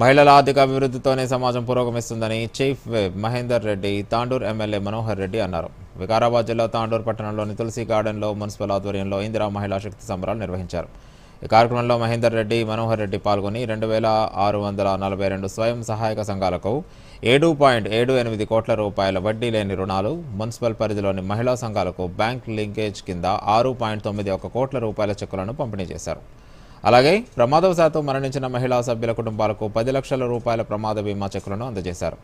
మహిళల ఆర్థిక అభివృద్ధితోనే సమాజం పురోగమిస్తుందని chief whip Mahender Reddy Tandur MLA Manohar Reddy అన్నారు. వికారాబాద్ జిల్లా తాండూర్ పట్టణంలోని తులసి గార్డెన్లో మున్సిపల్ ఆధ్వర్యంలో ఇందిరా మహిళా శక్తి సంబరాలు నిర్వహించారు. ఈ కార్యక్రమంలో మహేందర్ రెడ్డి మనోహర్ రెడ్డి పాల్గొని రెండు వేల ఆరు వందల నలభై రెండు స్వయం సహాయక సంఘాలకు ఏడు పాయింట్ ఏడు ఎనిమిది కోట్ల రూపాయల వడ్డీ లేని రుణాలు మున్సిపల్ పరిధిలోని మహిళా సంఘాలకు బ్యాంక్ లింకేజ్ కింద ఆరు పాయింట్ తొమ్మిది ఒక కోట్ల రూపాయల చెక్కులను పంపిణీ చేశారు. అలాగే ప్రమాదవశాత్తు మరణించిన మహిళా సభ్యుల కుటుంబాలకు పది లక్షల రూపాయల ప్రమాద బీమా చెక్కులను అందజేశారు.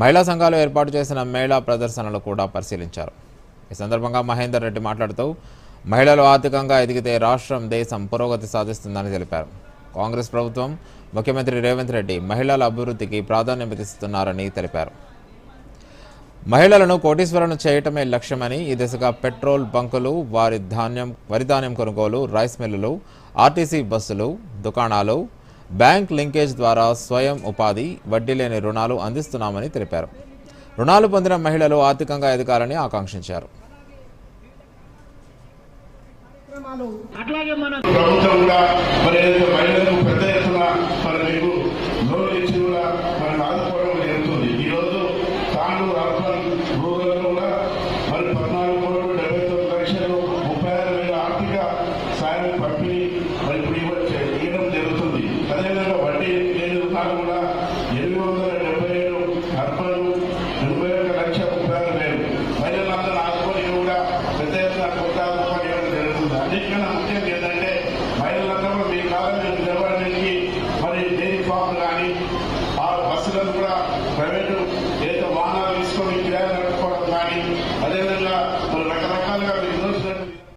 మహిళా సంఘాలు ఏర్పాటు చేసిన మేళా ప్రదర్శనలు కూడా పరిశీలించారు. ఈ సందర్భంగా మహేందర్ రెడ్డి మాట్లాడుతూ మహిళలు ఆర్థికంగా ఎదిగితే రాష్ట్రం దేశం పురోగతి సాధిస్తుందని తెలిపారు. కాంగ్రెస్ ప్రభుత్వం ముఖ్యమంత్రి రేవంత్ రెడ్డి మహిళల అభివృద్ధికి ప్రాధాన్యత ఇస్తున్నారని తెలిపారు. మహిళలను కోటీశ్వరులను చేయటమే లక్ష్యమని ఈ దిశగా పెట్రోల్ బంకులు వారి ధాన్యం వరి ధాన్యం కొనుగోలు రైస్ మిల్లులు ఆర్టీసీ బస్సులు దుకాణాలు బ్యాంక్ లింకేజ్ ద్వారా స్వయం ఉపాధి వడ్డీ లేని రుణాలు అందిస్తున్నామని తెలిపారు. రుణాలు పొందిన మహిళలు ఆర్థికంగా ఎదగాలని ఆకాంక్షించారు. అట్లాగే మన ప్రభుత్వం కూడా మరి ఏదైతే మహిళలకు పెద్ద ఎత్తున మరి మీకు లోన్ ఇచ్చి కూడా మరి ఆదుకోవడం జరుగుతుంది. ఈ రోజు భూగోళంలో మరి పద్నాలుగు కోట్లు డెబ్బై తొమ్మిది లక్షలు ముప్పై ఆరు వేల ఆర్థిక సాయం పంపిణీ మరి ఇప్పుడు ఇవ్వడం జరుగుతుంది. అదేవిధంగా వడ్డీ లేదు కాలం కూడా ఎనిమిది వందల డెబ్బై ఏడు అర్బన్ ఎనభై ఒక లక్ష ముప్పై ఆరు వేలు. మహిళలందరూ ఆసుకొని కూడా పెద్ద ఎత్తున కొత్త ఆసుకొని ఇవ్వడం జరుగుతుంది. అన్నిటికన్నా ముఖ్యంగా ఏంటంటే మహిళలందరూ మీ కాలం నిలబడడానికి మరి డైరీ ఫామ్ కానీ ఆ బస్సులను కూడా ప్రైవేటు అదేవిధంగా మన రకరకాలుగా